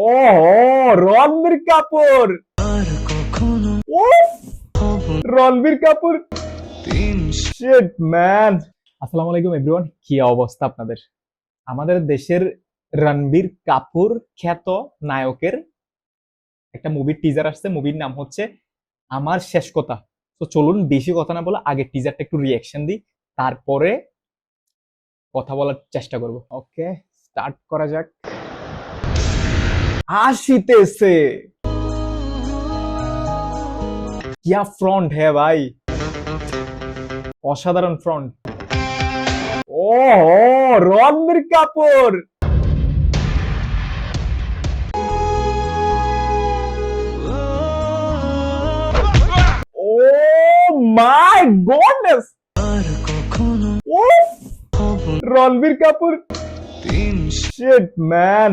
ও Ranbir Kapoor. Ranbir Kapoor. Shit man আসসালামু আলাইকুম everyone কি অবস্থা আপনাদের? আমাদের দেশের রণবীর কাপুর খ্যাত নায়কের একটা মুভির টিজার আসছে। মুভির নাম হচ্ছে আমার শেষ কথা। তো চলুন বেশি কথা না বলে আগে টিজারটা একটু রিয়াকশন দিই। তারপরে কথা বলার চেষ্টা করব। ওকে স্টার্ট করা যাক। আসিতেছে কিয়া ফ্রন্ট হ্যাঁ ভাই? অসাধারণ front oh Ranbir Kapoor! Oh my goodness! Ranbir Kapoor. Man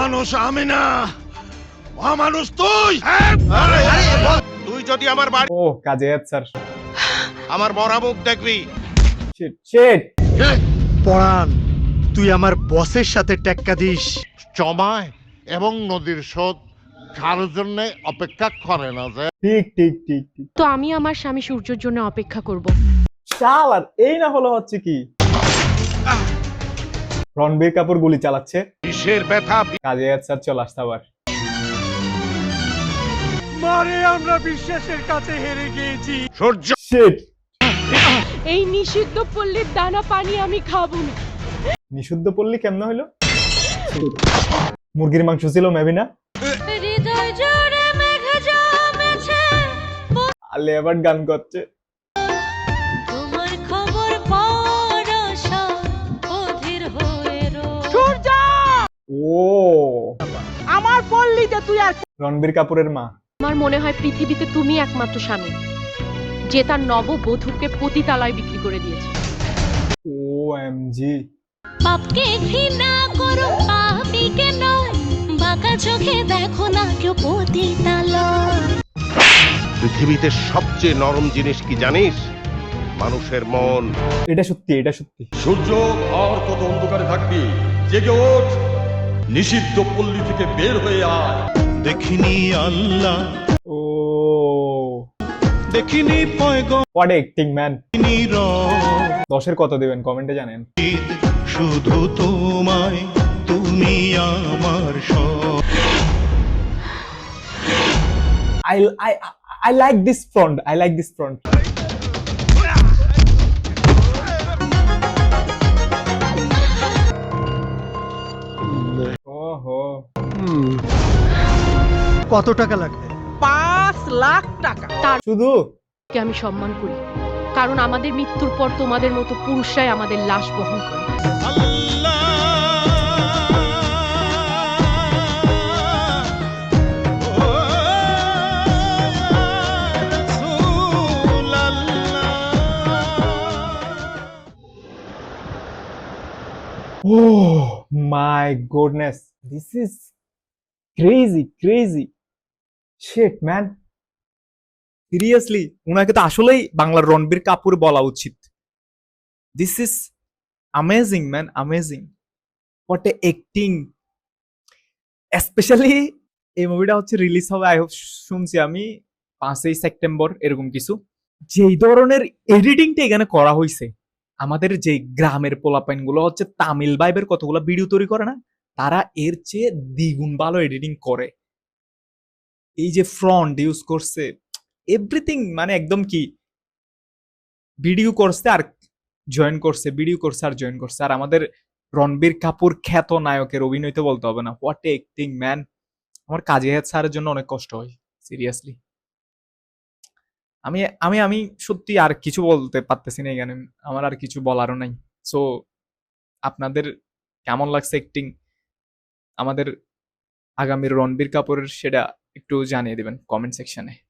মানুষ আমি না। মানুষ তুই। তুই যদি আমার বাড়ি ও কাজে স্যার। আমার মরা মুখ দেখবি। শিট পরাণ তুই আমার বসের সাথে টেক্কা দিস। জমায় এবং নদীর স্রোত কারোর জন্য অপেক্ষা করে না যে ঠিক ঠিক ঠিক ঠিক। তো আমি আমার স্বামী সূর্যের জন্য অপেক্ষা করব। এই না হলো হচ্ছে কি? রণবীর কাপুর গুলি চালাচ্ছে। বিষের ব্যথা? কাজে স্যার চলে আসতে আবার। মারে আমরা বিশ্বাসের কাছে হেরে গিয়েছি। সূর্য শিট এই নিষিদ্ধ পল্লীর দানা পানি আমি খাব না। নিষিদ্ধ পল্লী কেমন হইল? মুরগির মাংস ছিল মেবি না? হৃদয় জোরে মেঘ জমেছে। আলে আবার গান করছে। ও। আমার পল্লীতে তুই আর রণবীর কাপুরের মা। আমার মনে হয় পৃথিবীতে তুমি একমাত্র স্বামী যে তার নববধূকে পতিতালয় বিক্রি করে দিয়েছে। O M G. পাপকে ঘৃণা করো পাপিকে নয় বাঁকা চোখে দেখো না কেউ পতিতালয়। পৃথিবীতে সবচেয়ে নরম জিনিস কি জানিস? মানুষের মন। এটা সত্যি এটা সত্যি। সূর্য আর কত অন্ধকারে থাকবি? জেগে ওঠ। নিষিদ্ধ পল্লী থেকে বের হয়ে আয়। দেখিনি আল্লাহ। ও। দেখিনি হোয়াট অ্যাক্টিং ম্যান দশের কত দিবেন? কমেন্টে জানেন। শুধু তোমায় তুমি আমার সব। I I I like this front. I like this front. কত টাকা লাগবে পাঁচ লাখ টাকা শুধু কে আমি সম্মান করি কারণ আমাদের মৃত্যুর পর তোমাদের মতো পুরুষরাই আমাদের লাশ বহন করে Oh my goodness. This is crazy, crazy. Shit, man. Seriously ওনাকে তো আসলেই বাংলার রণবীর কাপুর বলা উচিত। This is amazing man amazing what a acting specially এই মুভিটা হচ্ছে রিলিজ হবে আই হোপ শুনছি আমি পাঁচই সেপ্টেম্বর এরকম কিছু। যেই ধরনের এডিটিংটা এখানে করা হয়েছে আমাদের যে গ্রামের পোলাপাইনগুলো হচ্ছে তামিল বাইবের কতগুলো ভিডিও তৈরি করে না তারা এর চেয়ে দ্বিগুণ ভালো এডিটিং করে। এই যে ফ্রন্ট ইউজ করছে এভরিথিং মানে একদম কি? ভিডিও করছে আর জয়েন করছে ভিডিও করছে আর জয়েন করছে। আর আমাদের রণবীর কাপুর খ্যাত নায়কের অভিনয় তো বলতে হবে না। হোয়াট এ ম্যান আমার কাজে হাত স্যারের জন্য অনেক কষ্ট হয় সিরিয়াসলি আমি আমি আমি সত্যি আর কিছু বলতে পারতেছি না এখানে আমার আর কিছু বলারও নাই। সো আপনাদের কেমন লাগছে অ্যাক্টিং আমাদের আগামীর রণবীর কাপুরের সেটা একটু জানিয়ে দেবেন কমেন্ট সেকশনে